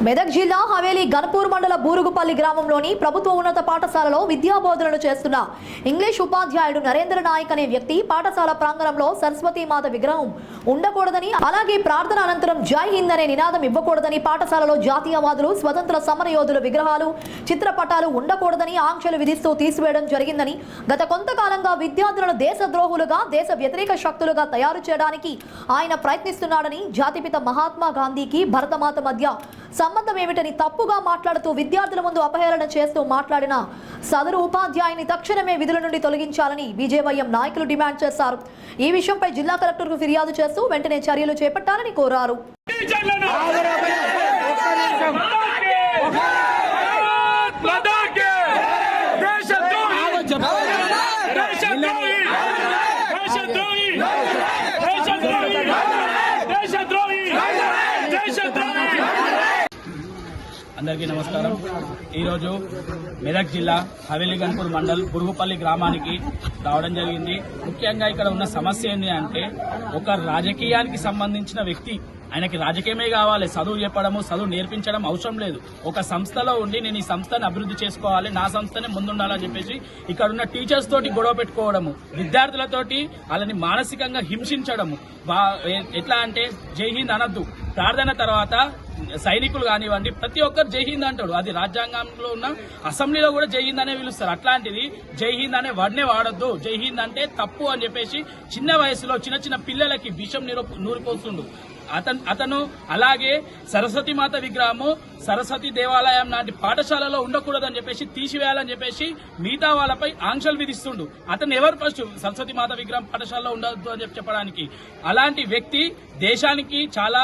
మెదక్ జిల్లా హవేలీ గన్పూర్ మండల బూరుగుపల్లి గ్రామంలోని ప్రభుత్వ ఉన్నత పాఠశాలలో విద్యాబోధనలు చేస్తున్న ఇంగ్లీష్ ఉపాధ్యాయుడు నరేంద్ర నాయక్ అనే వ్యక్తి పాఠశాల ప్రాంగణంలో సరస్వతీ మాత విగ్రహం ఉండకూడదని అలాగే ప్రార్థన అనంతరం జై హింద్ అనే నినాదం ఇవ్వకూడదని పాఠశాలలో జాతీయవాదులు స్వతంత్ర సమరయోధుల విగ్రహాలు చిత్రపటాలు ఉండకూడదని ఆంక్షలు విధిస్తూ తీసివేయడం జరిగిందని గత కొంతకాలంగా విద్యార్థులను దేశద్రోహులుగా దేశ వ్యతిరేక శక్తులుగా తయారు చేయడానికి ఆయన ప్రయత్నిస్తున్నాడని జాతిపిత మహాత్మా గాంధీకి భరతమాత మధ్య సంబంధం ఏమిటని తప్పుగా మాట్లాడుతూ విద్యార్థుల ముందు అపహేళన చేస్తూ మాట్లాడిన సదరు ఉపాధ్యాయుని తక్షణమే విధుల నుండి తొలగించాలని బీజేవైఎం నాయకులు డిమాండ్ చేశారు. ఈ విషయంపై జిల్లా కలెక్టర్కు ఫిర్యాదు చేస్తూ వెంటనే చర్యలు చేపట్టాలని కోరారు టీచర్లను లదాఖ్ దేశద్రోహి దేశద్రోహి దేశద్రోహి దేశద్రోహి దేశద్రోహి దేశద్రోహి అందరికీ నమస్కారం. ఈరోజు మెదక్ జిల్లా హవేలీ గన్పూర్ మండల్ బురుగుపల్లి గ్రామానికి రావడం జరిగింది. ముఖ్యంగా ఇక్కడ ఉన్న సమస్య ఏంటి అంటే ఒక రాజకీయానికి సంబంధించిన వ్యక్తి ఆయనకి రాజకీయమే కావాలి చదువు చెప్పడము చదువు నేర్పించడం అవసరం లేదు. ఒక సంస్థలో ఉండి నేను ఈ సంస్థను అభివృద్ధి చేసుకోవాలి నా సంస్థనే ముందుండాలని చెప్పేసి ఇక్కడ ఉన్న టీచర్స్ తోటి గొడవ పెట్టుకోవడము విద్యార్థులతోటి వాళ్ళని మానసికంగా హింసించడము ఎట్లా అంటే జై హింద్ అనద్దు. ప్రార్థన తర్వాత సైనికులు కానివ్వండి ప్రతి ఒక్కరు జై హింద్ అంటాడు. అది రాజ్యాంగంలో ఉన్న అసెంబ్లీలో కూడా జై హింద్ అనే పిలుస్తారు. అట్లాంటిది జై హింద్ అనే వర్డ్నే వాడొద్దు. జై హింద్ అంటే తప్పు అని చెప్పేసి చిన్న వయసులో చిన్న చిన్న పిల్లలకి విషం నిరూ- నూరిపోతుండు అతను అతను అలాగే సరస్వతి మాత విగ్రహము సరస్వతి దేవాలయం లాంటి పాఠశాలలో ఉండకూడదని చెప్పేసి తీసివేయాలని చెప్పేసి మిగతా వాళ్ళపై ఆంక్షలు విధిస్తుండు. అతను ఎవరు ఫస్ట్ సరస్వతి మాత విగ్రహం పాఠశాలలో ఉండదు అని చెప్పి చెప్పడానికి. అలాంటి వ్యక్తి దేశానికి చాలా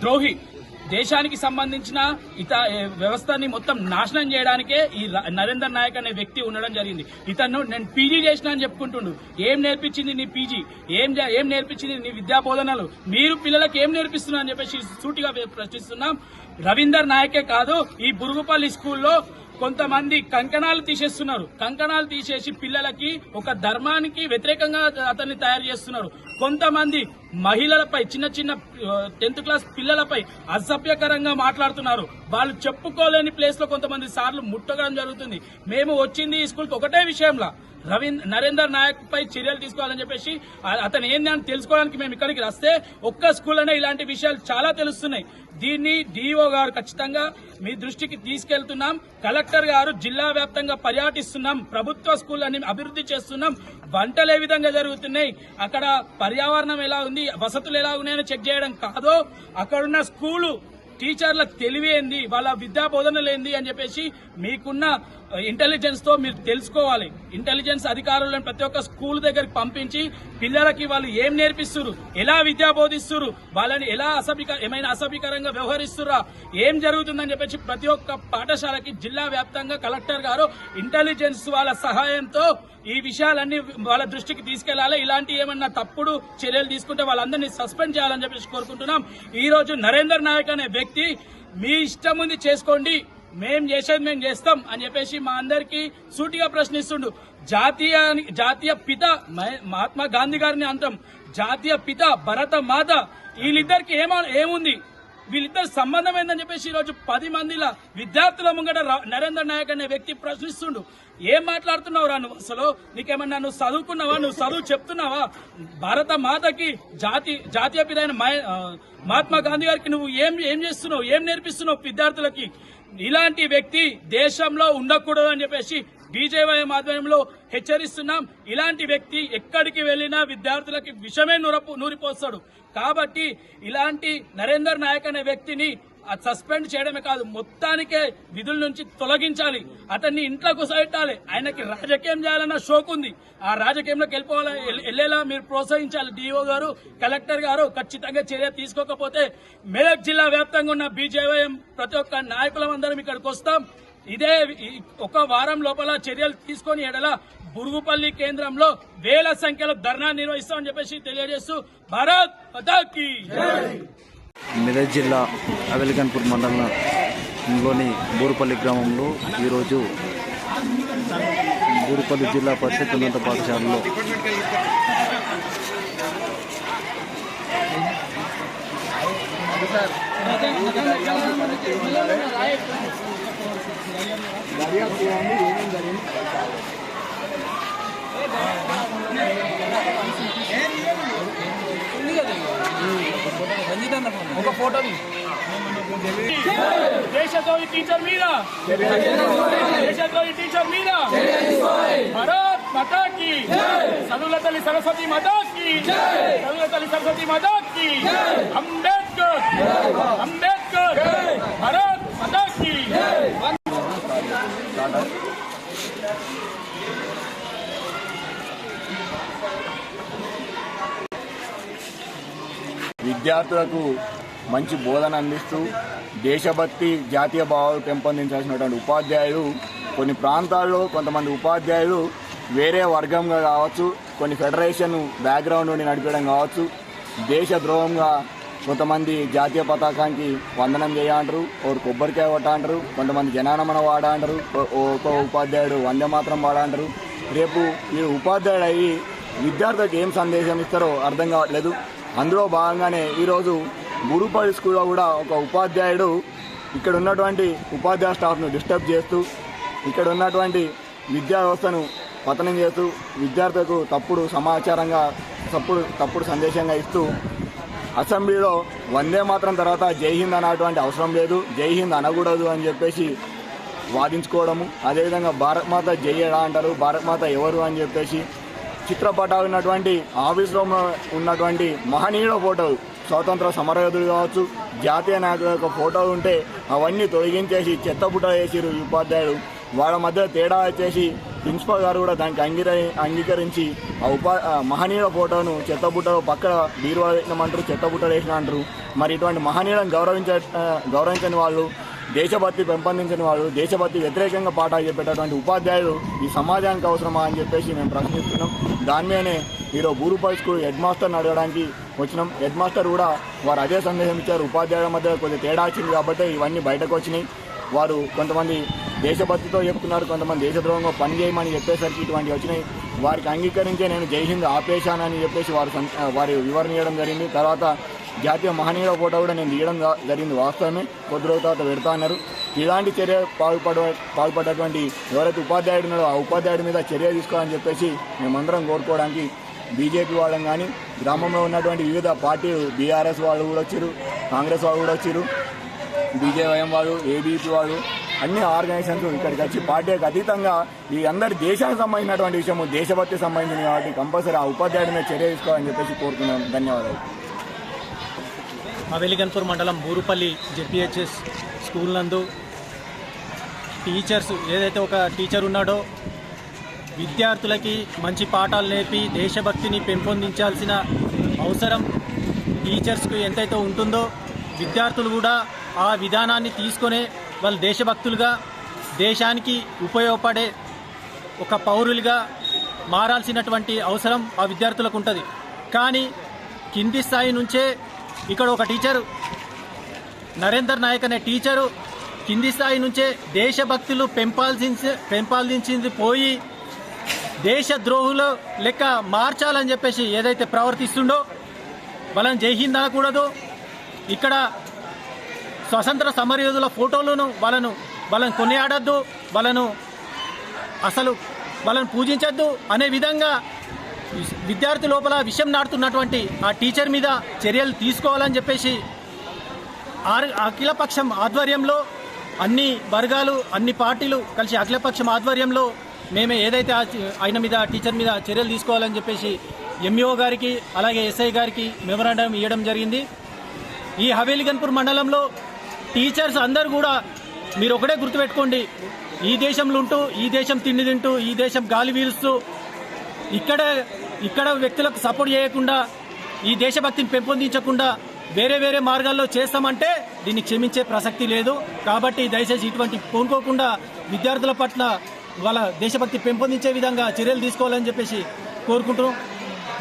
ద్రోహి. దేశానికి సంబంధించిన ఇత వ్యవస్థని మొత్తం నాశనం చేయడానికే ఈ నరేందర్ నాయక్ అనే వ్యక్తి ఉండడం జరిగింది. ఇతను నేను పీజీ చేసిన అని చెప్పుకుంటుండు. ఏం నేర్పించింది నీ పీజీ? ఏం ఏం నేర్పించింది నీ విద్యా బోధనలు మీరు పిల్లలకు ఏం నేర్పిస్తున్నా అని చెప్పేసి సూటిగా ప్రశ్నిస్తున్నాం. రవీందర్ నాయకే కాదు ఈ బురుగుపల్లి స్కూల్లో కొంతమంది కంకణాలు తీసేస్తున్నారు. కంకణాలు తీసేసి పిల్లలకి ఒక ధర్మానికి వ్యతిరేకంగా అతన్ని తయారు చేస్తున్నారు. కొంతమంది మహిళలపై చిన్న చిన్న టెన్త్ క్లాస్ పిల్లలపై అసభ్యకరంగా మాట్లాడుతున్నారు. వాళ్ళు చెప్పుకోలేని ప్లేస్లో కొంతమంది సార్లు ముట్టగడం జరుగుతుంది. మేము వచ్చింది ఈ స్కూల్కి ఒకటే విషయంలో. రవీంద్ర నరేందర్ నాయక్ పై చర్యలు తీసుకోవాలని చెప్పేసి అతను ఏంది అని తెలుసుకోవడానికి మేము ఇక్కడికి వస్తే ఒక్క స్కూల్లోనే ఇలాంటి విషయాలు చాలా తెలుస్తున్నాయి. దీన్ని డిఓ గారు ఖచ్చితంగా మీ దృష్టికి తీసుకెళ్తున్నాం. కలెక్టర్ గారు జిల్లా వ్యాప్తంగా పర్యటిస్తున్నాం. ప్రభుత్వ స్కూళ్ళని అభివృద్ధి చేస్తున్నాం. వంటలు ఏ విధంగా జరుగుతున్నాయి? అక్కడ పర్యావరణం ఎలా ఉంది? వసతులు ఎలా ఉన్నాయని చెక్ చేయడం కాదో అక్కడున్న స్కూలు టీచర్ల తెలివి ఏంది? వాళ్ళ విద్యా బోధనలు ఏంది అని చెప్పేసి మీకున్న ఇంటెలిజెన్స్తో మీరు తెలుసుకోవాలి. ఇంటెలిజెన్స్ అధికారులను ప్రతి ఒక్క స్కూల్ దగ్గరికి పంపించి పిల్లలకి వాళ్ళు ఏం నేర్పిస్తున్నారు ఎలా విద్యా బోధిస్తున్నారు వాళ్ళని ఎలా అసభ్యక ఏమైనా అసభ్యకరంగా వ్యవహరిస్తురా ఏం జరుగుతుందని చెప్పేసి ప్రతి ఒక్క పాఠశాలకి జిల్లా వ్యాప్తంగా కలెక్టర్ గారు ఇంటెలిజెన్స్ వాళ్ళ సహాయంతో ఈ విషయాలన్నీ వాళ్ళ దృష్టికి తీసుకెళ్ళాలి ఇలాంటి ఏమన్నా తప్పుడు చర్యలు తీసుకుంటే వాళ్ళందరినీ సస్పెండ్ చేయాలని చెప్పేసి కోరుకుంటున్నాం. ఈ రోజు నరేందర్ నాయక్ అనే వ్యక్తి మీ ఇష్టం ఉంది చేసుకోండి. మేం చేసేది మేము చేస్తాం అని చెప్పేసి మా అందరికి సూటిగా ప్రశ్నిస్తుండు. జాతీయ జాతీయ పిత మహాత్మా గాంధీ గారిని అంటాం. జాతీయ పిత భరత మాత వీళ్ళిద్దరికి ఏమ ఏముంది? వీళ్ళిద్దరు సంబంధం ఏందని చెప్పేసి ఈరోజు పది మందిల విద్యార్థుల ముంగట రా- నాయక్ అనే వ్యక్తి ప్రశ్నిస్తుండు. ఏం మాట్లాడుతున్నావు రా నువ్వు? అసలు నీకేమన్నా నువ్వు చదువుకున్నావా? నువ్వు చదువు చెప్తున్నావా? భారత మాతకి జాతి జాతీయ పిత అయిన మహాత్మా గాంధీ గారికి నువ్వు ఏం ఏం చేస్తున్నావు? ఏం నేర్పిస్తున్నావు విద్యార్థులకి? ఇలాంటి వ్యక్తి దేశంలో ఉండకూడదు అని చెప్పేసి బీజేవైఎం ఆధ్వర్యంలో హెచ్చరిస్తున్నాం. ఇలాంటి వ్యక్తి ఎక్కడికి వెళ్ళినా విద్యార్థులకి విషమే నూరపు నూరిపోస్తాడు. కాబట్టి ఇలాంటి నరేందర్ నాయక్ అనే వ్యక్తిని సస్పెండ్ చేయడమే కాదు మొత్తానికే విధుల నుంచి తొలగించాలి. అతన్ని ఇంట్లో కుసబెట్టాలి ఆయనకి రాజకీయం చేయాలన్న షోక్ ఉంది. ఆ రాజకీయంలోకి వెళ్ళిపోవాలి వెళ్ళేలా మీరు ప్రోత్సహించాలి. డిఓ గారు కలెక్టర్ గారు ఖచ్చితంగా చర్య తీసుకోకపోతే మెదక్ జిల్లా వ్యాప్తంగా ఉన్న బీజేవైఎం ప్రతి ఒక్క నాయకులం అందరం ఇక్కడికి వస్తాం. ఇదే ఒక వారం లోపల చర్యలు తీసుకొని ఎడల బురుగుపల్లి కేంద్రంలో వేల సంఖ్యలో ధర్నా నిర్వహిస్తామని చెప్పేసి తెలియజేస్తూ భారత్ పతాకి మెదక్ జిల్లా అవెలిగన్పూర్ మండలంలోని బూరుపల్లి గ్రామంలో ఈరోజు బూరుపల్లి జిల్లా పరిషత్ ఉన్నత పాఠశాలలో సార్ ఒక ఫోటో దేశద్రోహి టీచర్ మీద. దేశద్రోహి టీచర్ మీద. భారత్ మతాకి. చదువుల తల్లి సరస్వతి మతాకి. చదువుల తల్లి సరస్వతి మతాకి. అంబేద్కర్. అంబేద్కర్. భారత్ మతాకి. విద్యార్థులకు మంచి బోధన అందిస్తూ దేశభక్తి జాతీయ భావాలు పెంపొందించాల్సినటువంటి ఉపాధ్యాయులు కొన్ని ప్రాంతాల్లో కొంతమంది ఉపాధ్యాయులు వేరే వర్గంగా కావచ్చు కొన్ని ఫెడరేషన్ బ్యాక్గ్రౌండ్ నుండి నడిపేయడం కావచ్చు దేశద్రోహంగా కొంతమంది జాతీయ పతాకానికి వందనం చేయంటారు ఒకరు కొబ్బరికాయ కొట్ట అంటారు కొంతమంది జనానమన వాడంటారు అంటారు ఉపాధ్యాయుడు వందే మాత్రం వాడంటారు రేపు ఈ ఉపాధ్యాయుడు అయ్యి విద్యార్థులకు ఏం సందేశం ఇస్తారో అర్థం కావట్లేదు. అందులో భాగంగానే ఈరోజు గురుపల్లి స్కూల్లో కూడా ఒక ఉపాధ్యాయుడు ఇక్కడ ఉన్నటువంటి ఉపాధ్యాయ స్టాఫ్ను డిస్టర్బ్ చేస్తూ ఇక్కడ ఉన్నటువంటి విద్యా వ్యవస్థను పతనం చేస్తూ విద్యార్థులకు తప్పుడు సమాచారంగా తప్పుడు తప్పుడు సందేశంగా ఇస్తూ అసెంబ్లీలో వందే మాత్రం తర్వాత జై హింద్ అన్నటువంటి అవసరం లేదు. జై హింద్ అనకూడదు అని చెప్పేసి వాదించుకోవడము. అదేవిధంగా భారత్ మాత జై ఎలా అంటారు? భారత్ మాత ఎవరు అని చెప్పేసి చిత్రపటాలు ఉన్నటువంటి ఆఫీస్లో ఉన్న- ఉన్నటువంటి మహనీయుల ఫోటోలు స్వాతంత్ర సమరయోధుడు కావచ్చు జాతీయ నాయకుల యొక్క ఫోటోలు ఉంటే అవన్నీ తొలగించేసి చెత్తబుట్ట వేసిరు ఉపాధ్యాయుడు వాళ్ళ మధ్య తేడా వచ్చేసి ప్రిన్సిపాల్ గారు కూడా దానికి అంగీర అంగీకరించి ఆ ఉపా మహనీయుల ఫోటోను చెత్తబుట్టలో పక్కన బీరువా వేసినామంటారు చెత్తబుట్టలు వేసిన అంటారు మరి ఇటువంటి మహనీయులను గౌరవించ గౌరవించని వాళ్ళు దేశభక్తి పెంపొందించిన వాళ్ళు దేశభక్తి వ్యతిరేకంగా పాఠాలు చెప్పేటటువంటి ఉపాధ్యాయులు ఈ సమాజానికి అవసరమా అని చెప్పేసి మేము ప్రశ్నిస్తున్నాం. దాని మీదనే ఈరోజు బూరుపల్లి స్కూల్ హెడ్ మాస్టర్ని అడగడానికి వచ్చినాం. హెడ్ మాస్టర్ కూడా వారు అదే సందేశం ఇచ్చారు. ఉపాధ్యాయుల మధ్య కొద్దిగా తేడా వచ్చింది కాబట్టి ఇవన్నీ బయటకు వచ్చినాయి. వారు కొంతమంది దేశభక్తితో చెప్తున్నారు కొంతమంది. దేశద్రోహంగా పని చేయమని చెప్పేసరికి ఇటువంటి వచ్చినాయి. వారికి అంగీకరించే నేను జై హింద్ ఆపేశానని చెప్పేసి వారు సం- వారి వివరణ ఇవ్వడం జరిగింది. తర్వాత జాతీయ మహనీయుల ఫోటో కూడా నేను తీయడం జరిగింది వాస్తవమే. కొద్ది రోజుల తర్వాత పెడతా అన్నారు. ఇలాంటి చర్య పాల్పడ పాల్పడ్డటువంటి ఎవరైతే ఉపాధ్యాయుడు ఉన్నాడో ఆ ఉపాధ్యాయుడి మీద చర్య తీసుకోవాలని చెప్పేసి మేమందరం కోరుకోవడానికి బీజేపీ వాళ్ళం కానీ గ్రామంలో ఉన్నటువంటి వివిధ పార్టీలు బీఆర్ఎస్ వాళ్ళు కూడా వచ్చారు కాంగ్రెస్ వాళ్ళు కూడా వచ్చారు బీజేవైఎం వాళ్ళు ఏబీపీ వాళ్ళు అన్ని ఆర్గనైజేషన్స్ ఇక్కడికి వచ్చి పార్టీకి అతీతంగా ఈ అందరి దేశానికి సంబంధించినటువంటి విషయము దేశభక్తి సంబంధించింది కాబట్టి కంపల్సరీ ఆ ఉపాధ్యాయుడి మీద చర్య తీసుకోవాలని చెప్పేసి కోరుతున్నాం ధన్యవాదాలు. వెలిగన్పూర్ మండలం బూరుపల్లి జెడ్పిహెచ్ఎస్ స్కూల్ నందు టీచర్స్ ఏదైతే ఒక టీచర్ ఉన్నాడో విద్యార్థులకి మంచి పాఠాలు నేర్పి దేశభక్తిని పెంపొందించాల్సిన అవసరం టీచర్స్కు ఎంతైతే ఉంటుందో విద్యార్థులు కూడా ఆ విధానాన్ని తీసుకునే వాళ్ళు దేశభక్తులుగా దేశానికి ఉపయోగపడే ఒక పౌరులుగా మారాల్సినటువంటి అవసరం ఆ విద్యార్థులకు ఉంటుంది. కానీ కింది స్థాయి నుంచే ఇక్కడ ఒక టీచరు నరేందర్ నాయక్ అనే టీచరు కింది స్థాయి నుంచే దేశభక్తులు పెంపాల్సింది పెంపాల్సింది పోయి దేశద్రోహులు లెక్క మార్చాలని చెప్పేసి ఏదైతే ప్రవర్తిస్తుండో వాళ్ళని జైహింద్ అనకూడదు. ఇక్కడ స్వతంత్ర సమరయోధుల ఫోటోలను వాళ్ళను వాళ్ళని కొనియాడద్దు వాళ్ళను అసలు వాళ్ళని పూజించద్దు అనే విధంగా విద్యార్థి లోపల విషయం నాడుతున్నటువంటి ఆ టీచర్ మీద చర్యలు తీసుకోవాలని చెప్పేసి అఖిలపక్షం ఆధ్వర్యంలో అన్ని వర్గాలు అన్ని పార్టీలు కలిసి అఖిలపక్షం ఆధ్వర్యంలో మేమే ఏదైతే ఆయన మీద టీచర్ మీద చర్యలు తీసుకోవాలని చెప్పేసి ఎంఈఓ గారికి అలాగే ఎస్ఐ గారికి మెమరాండం ఇవ్వడం జరిగింది. ఈ హవేలిగన్పూర్ మండలంలో టీచర్స్ అందరు కూడా మీరు ఒకటే గుర్తుపెట్టుకోండి. ఈ దేశంలో ఉంటూ ఈ దేశం తిండి తింటూ ఈ దేశం గాలి వీలుస్తూ ఇక్కడ ఇక్కడ వ్యక్తులకు సపోర్ట్ చేయకుండా ఈ దేశభక్తిని పెంపొందించకుండా వేరే వేరే మార్గాల్లో చేస్తామంటే దీన్ని క్షమించే ప్రసక్తి లేదు. కాబట్టి దయచేసి ఇటువంటి కోనుకోకుండా విద్యార్థుల పట్ల వాళ్ళ దేశభక్తి పెంపొందించే విధంగా చర్యలు తీసుకోవాలని చెప్పేసి కోరుకుంటున్నాం.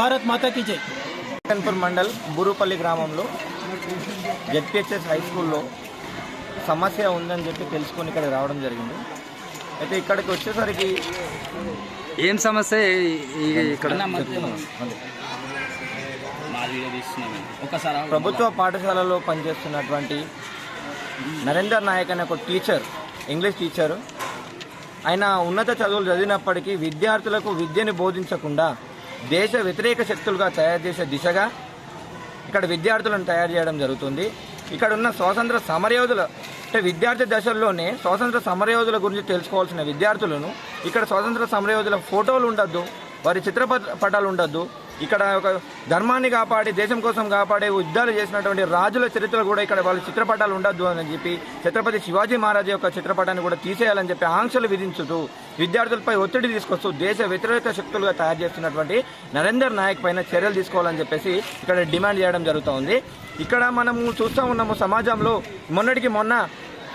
భారత్ మాతాకి జై. కన్పూర్ మండల్ బూరుపల్లి గ్రామంలో జెడ్పిహెచ్ఎస్ హై స్కూల్లో సమస్య ఉందని చెప్పి తెలుసుకొని ఇక్కడ రావడం జరిగింది. అయితే ఇక్కడికి వచ్చేసరికి ఏం సమస్య? ఇక్కడ. ప్రభుత్వ పాఠశాలలో పనిచేస్తున్నటువంటి నరేందర్ నాయక్ అనే ఒక టీచర్ ఇంగ్లీష్ టీచరు ఆయన ఉన్నత చదువులు చదివినప్పటికీ విద్యార్థులకు విద్యను బోధించకుండా దేశ వ్యతిరేక శక్తులుగా తయారు చేసే దిశగా ఇక్కడ విద్యార్థులను తయారు చేయడం జరుగుతుంది. ఇక్కడ ఉన్న స్వాతంత్ర సమరయోధుల అంటే విద్యార్థి దశల్లోనే స్వాతంత్ర సమరయోధుల గురించి తెలుసుకోవాల్సిన విద్యార్థులను ఇక్కడ స్వాతంత్ర సమరయోధుల ఫోటోలు ఉండొద్దు. వారి చిత్రపటాలు ఉండొద్దు. ఇక్కడ ఒక ధర్మాన్ని కాపాడి దేశం కోసం కాపాడే యుద్ధాలు చేసినటువంటి రాజుల చరిత్రలు కూడా ఇక్కడ వాళ్ళ చిత్రపటాలు ఉండొద్దు అని చెప్పి ఛత్రపతి శివాజీ మహారాజ్ యొక్క చిత్రపటాన్ని కూడా తీసేయాలని చెప్పి ఆంక్షలు విధించుతూ విద్యార్థులపై ఒత్తిడి తీసుకొస్తూ దేశ వ్యతిరేక శక్తులుగా తయారు చేస్తున్నటువంటి నరేందర్ నాయక్ పైన చర్యలు తీసుకోవాలని చెప్పేసి ఇక్కడ డిమాండ్ చేయడం జరుగుతోంది. ఇక్కడ మనము చూస్తూ ఉన్నాము సమాజంలో మొన్నటికి మొన్న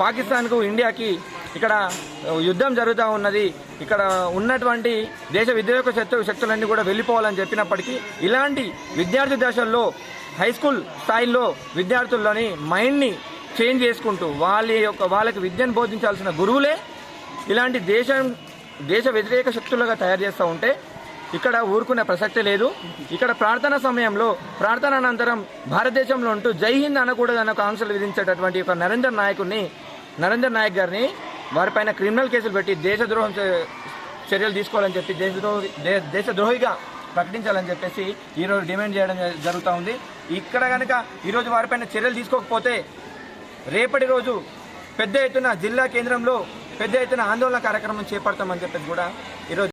పాకిస్తాన్కు ఇండియాకి ఇక్కడ యుద్ధం జరుగుతూ ఉన్నది. ఇక్కడ ఉన్నటువంటి దేశ వ్యతిరేక శక్తు శక్తులన్నీ కూడా వెళ్ళిపోవాలని చెప్పినప్పటికీ ఇలాంటి విద్యార్థి దశల్లో హై స్కూల్ స్థాయిలో విద్యార్థుల్లోని మైండ్ని చేంజ్ చేసుకుంటూ వాళ్ళ యొక్క వాళ్ళకి విద్యను బోధించాల్సిన గురువులే ఇలాంటి దేశం దేశ వ్యతిరేక శక్తులుగా తయారు చేస్తూ ఉంటే ఇక్కడ ఊరుకునే ప్రసక్తి లేదు. ఇక్కడ ప్రార్థన సమయంలో ప్రార్థన అనంతరం భారతదేశంలో ఉంటూ జై హింద్ అనకూడదన్న ఒక ఆంక్షలు విధించేటటువంటి ఒక నరేందర్ నాయకుడిని నరేందర్ నాయక్ గారిని వారిపైన క్రిమినల్ కేసులు పెట్టి దేశద్రోహం చర్యలు తీసుకోవాలని చెప్పి దేశద్రోహి దేశద్రోహిగా ప్రకటించాలని చెప్పేసి ఈరోజు డిమాండ్ చేయడం జరుగుతూ ఉంది. ఇక్కడ కనుక ఈరోజు వారిపైన చర్యలు తీసుకోకపోతే రేపటి రోజు పెద్ద ఎత్తున జిల్లా కేంద్రంలో పెద్ద ఎత్తున ఆందోళన కార్యక్రమం చేపడతామని చెప్పేసి కూడా ఈరోజు